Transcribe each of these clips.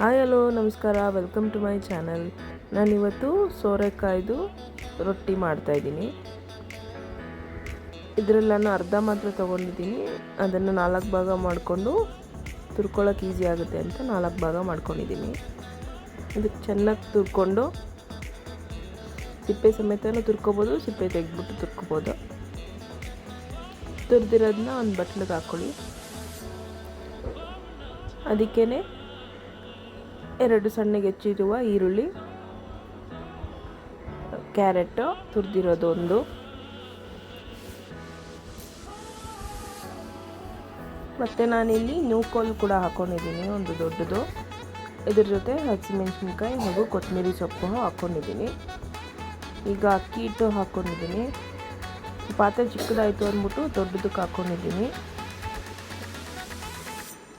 Hi, hello, ನಮಸ್ಕಾರ. Welcome to my channel ನಾನಿವತ್ತು ಸೋರೆಕಾಯ್ದು ರೊಟ್ಟಿ ಮಾಡ್ತಾಯಿದ್ದೀನಿ ಇದರಲ್ಲಿ ನಾನು ಅರ್ಧ ಮಾತ್ರ ತೊಗೊಂಡಿದ್ದೀನಿ. ಅದನ್ನು ನಾಲ್ಕು ಭಾಗ ಮಾಡಿಕೊಂಡು ತುರ್ಕೊಳ್ಳೋಕೆ ಈಸಿ ಆಗುತ್ತೆ ಅಂತ ನಾಲ್ಕು ಭಾಗ ಮಾಡ್ಕೊಂಡಿದ್ದೀನಿ. ಅದಕ್ಕೆ ಚೆನ್ನಾಗಿ ತುರ್ಕೊಂಡು ಸಿಪ್ಪೆ ಸಮೇತನೂ ತುರ್ಕೋಬೋದು, ಸಿಪ್ಪೆ ತೆಗೆದ್ಬಿಟ್ಟು ತುರ್ಕೋಬೋದು. ತುರಿದಿರೋದನ್ನ ಒಂದು ಬಟ್ಲಿಗೆ ಹಾಕ್ಕೊಳ್ಳಿ ಅದಕ್ಕೇ ಎರಡು ಸಣ್ಣಗೆ ಹೆಚ್ಚಿರುವ ಈರುಳ್ಳಿ, ಕ್ಯಾರೆಟು ತುರಿದಿರೋದು ಒಂದು ಮತ್ತು ನಾನಿಲ್ಲಿ ನ್ಯೂಕೋಲ್ ಕೂಡ ಹಾಕ್ಕೊಂಡಿದ್ದೀನಿ ಒಂದು ದೊಡ್ಡದು. ಇದ್ರ ಜೊತೆ ಹಸಿಮೆಣಸಿನ್ಕಾಯಿ ಹಾಗೂ ಕೊತ್ತಂಬರಿ ಸೊಪ್ಪು ಹಾಕ್ಕೊಂಡಿದ್ದೀನಿ ಈಗ ಅಕ್ಕಿ ಹಿಟ್ಟು ಹಾಕ್ಕೊಂಡಿದ್ದೀನಿ ಪಾತ್ರೆ ಚಿಕ್ಕದಾಯಿತು ಅಂದ್ಬಿಟ್ಟು ದೊಡ್ಡದಕ್ಕೆ ಹಾಕ್ಕೊಂಡಿದ್ದೀನಿ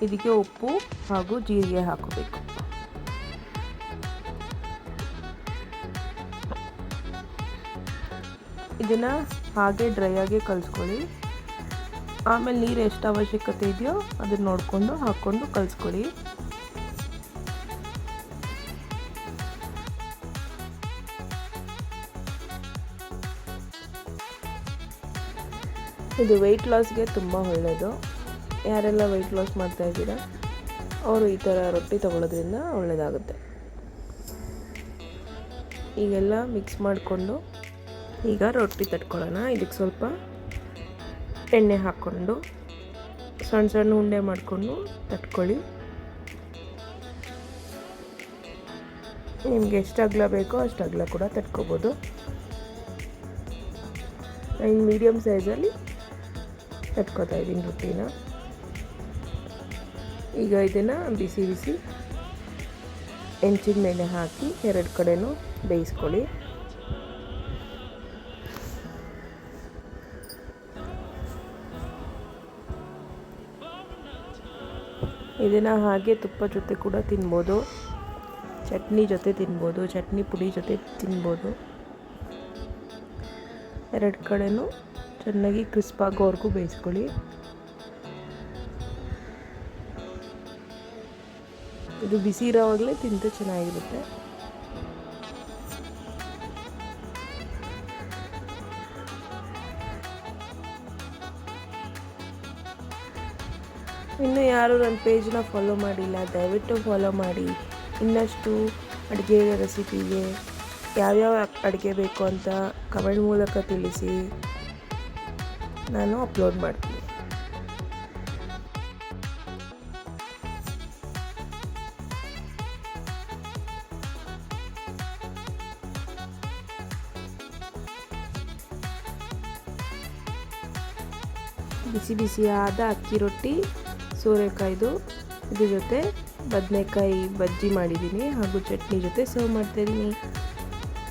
ಇದಕ್ಕೆ ಉಪ್ಪು ಹಾಗೂ ಜೀರಿಗೆ ಹಾಕೋಬೇಕು. ಇದನ್ನು ಹಾಗೆ ಡ್ರೈ ಆಗಿ ಕಲಿಸ್ಕೊಳ್ಳಿ. ಆಮೇಲೆ ನೀರು ಎಷ್ಟು ಅವಶ್ಯಕತೆ ಇದೆಯೋ ಅದನ್ನು ನೋಡಿಕೊಂಡು ಹಾಕ್ಕೊಂಡು ಕಲಿಸ್ಕೊಳ್ಳಿ. ಇದು ವೆಯ್ಟ್ ಲಾಸ್ಗೆ ತುಂಬ ಒಳ್ಳೆಯದು ಯಾರೆಲ್ಲ ವೆಯ್ಟ್ ಲಾಸ್ ಮಾಡ್ತಾ ಇದ್ದೀರಾ, ಅವರು ಈ ಥರ ರೊಟ್ಟಿ ತಗೊಳ್ಳೋದ್ರಿಂದ ಒಳ್ಳೆಯದಾಗುತ್ತೆ ಈಗೆಲ್ಲ ಮಿಕ್ಸ್ ಮಾಡಿಕೊಂಡು ಈಗ ರೊಟ್ಟಿ ತಟ್ಕೊಳ್ಳೋಣ. ಇದಕ್ಕೆ ಸ್ವಲ್ಪ ಎಣ್ಣೆ ಹಾಕ್ಕೊಂಡು, ಸಣ್ಣ ಸಣ್ಣ ಉಂಡೆ ಮಾಡಿಕೊಂಡು ತಟ್ಕೊಳ್ಳಿ. ನಿಮ್ಗೆ ಎಷ್ಟು ಅಗಲ ಬೇಕೋ ಅಷ್ಟು ಅಗಲ ಕೂಡ ತಟ್ಕೋಬೋದು. ನಾನು ಮೀಡಿಯಮ್ ಸೈಜಲ್ಲಿ ತಟ್ಕೋತಾ ಇದ್ದೀನಿ ರೊಟ್ಟಿನ. ಈಗ ಇದನ್ನು ಬಿಸಿ ಬಿಸಿ ಹೆಂಚಿನ ಮೇಲೆ ಹಾಕಿ ಎರಡು ಕಡೆನೂ ಬೇಯಿಸ್ಕೊಳ್ಳಿ. ಇದನ್ನು ಹಾಗೆ ತುಪ್ಪ ಜೊತೆ ಕೂಡ ತಿನ್ಬೋದು. ಚಟ್ನಿ ಜೊತೆ ತಿನ್ಬೋದು, ಚಟ್ನಿ ಪುಡಿ ಜೊತೆ ತಿನ್ಬೋದು. ಎರಡು ಕಡೆನೂ ಚೆನ್ನಾಗಿ ಕ್ರಿಸ್ಪ್ ಆಗೋವರೆಗೂ ಬೇಯಿಸ್ಕೊಳ್ಳಿ. ಇದು ಬಿಸಿ ಇರೋವಾಗಲೇ ತಿಂತ ಚೆನ್ನಾಗಿರುತ್ತೆ. ಇನ್ನು ಯಾರು ನನ್ನ ಪೇಜ್ನ ಫಾಲೋ ಮಾಡಿಲ್ಲ, ದಯವಿಟ್ಟು ಫಾಲೋ ಮಾಡಿ. ಇನ್ನಷ್ಟು ಅಡುಗೆ ರೆಸಿಪಿಗೆ ಯಾವ್ಯಾವ ಅಡುಗೆ ಬೇಕು ಅಂತ ಕಮೆಂಟ್ ಮೂಲಕ ತಿಳಿಸಿ. ನಾನು ಅಪ್ಲೋಡ್ ಮಾಡ್ತೀನಿ. ಬಿಸಿ ಬಿಸಿಯಾದ ಅಕ್ಕಿ ರೊಟ್ಟಿ ಸೋರೆಕಾಯ್ದು ಇದ್ರ ಜೊತೆ ಬದನೆಕಾಯಿ ಬಜ್ಜಿ ಮಾಡಿದ್ದೀನಿ ಹಾಗೂ ಚಟ್ನಿ ಜೊತೆ ಸರ್ವ್ ಮಾಡ್ತಾಯಿದ್ದೀನಿ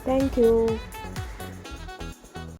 ಥ್ಯಾಂಕ್ ಯು